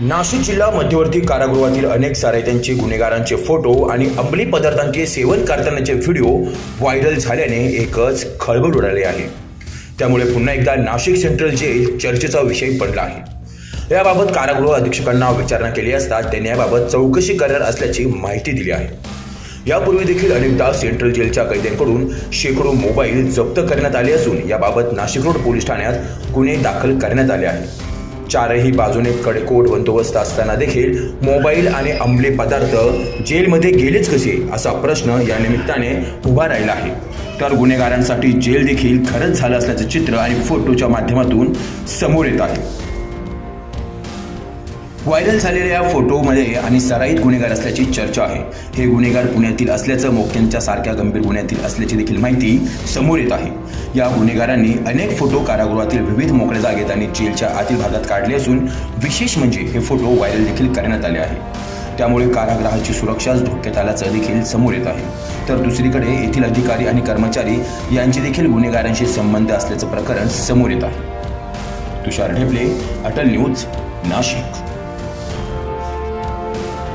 नाशिक जिल्हा मध्यवर्ती कारागृहातील अनेक सारायत्यांचे गुन्हेगारांचे फोटो आणि अंमली पदार्थांचे सेवन करतानाचे व्हिडिओ व्हायरल झाल्याने एकच खळबळ उडाली आहे. त्यामुळे पुन्हा एकदा नाशिक सेंट्रल जेल चर्चेचा विषय पडला आहे. याबाबत कारागृह अधीक्षकांना विचारणा केली असता त्यांनी याबाबत चौकशी करणार असल्याची माहिती दिली आहे. यापूर्वी देखील अनेकदा सेंट्रल जेलच्या कैद्यांकडून शेकडो मोबाईल जप्त करण्यात आले असून याबाबत नाशिक रोड पोलीस ठाण्यात गुन्हे दाखल करण्यात आले आहेत. चारही बाजूने कडकोट बंदोबस्त असताना देखील मोबाईल आणि अंमली पदार्थ जेलमध्ये गेलेच कसे असा प्रश्न या निमित्ताने उभा राहिला आहे. तर गुन्हेगारांसाठी जेल देखील खरंच झालं असल्याचं चित्र आणि फोटोच्या माध्यमातून समोर येत आहे. व्हायरल झालेल्या या फोटोमध्ये आणि सराईत गुन्हेगार असल्याची चर्चा आहे. हे गुन्हेगार पुण्यातील असल्याचं मोक्यांच्या सारख्या गंभीर गुन्ह्यातील असल्याची देखील माहिती समोर येत आहे. या गुन्हेगारांनी अनेक फोटो कारागृहातील विविध मोकळ्या जागेत आणि जेलच्या आतील भागात काढले असून विशेष म्हणजे हे फोटो व्हायरल देखील करण्यात आले आहे. त्यामुळे कारागृहाची सुरक्षाच धोक्यात आल्याचं देखील समोर येत आहे. तर दुसरीकडे येथील अधिकारी आणि कर्मचारी यांचे देखील गुन्हेगारांशी संबंध असल्याचं प्रकरण समोर येत आहे. तुषार ढेपले अटल न्यूज नाशिक.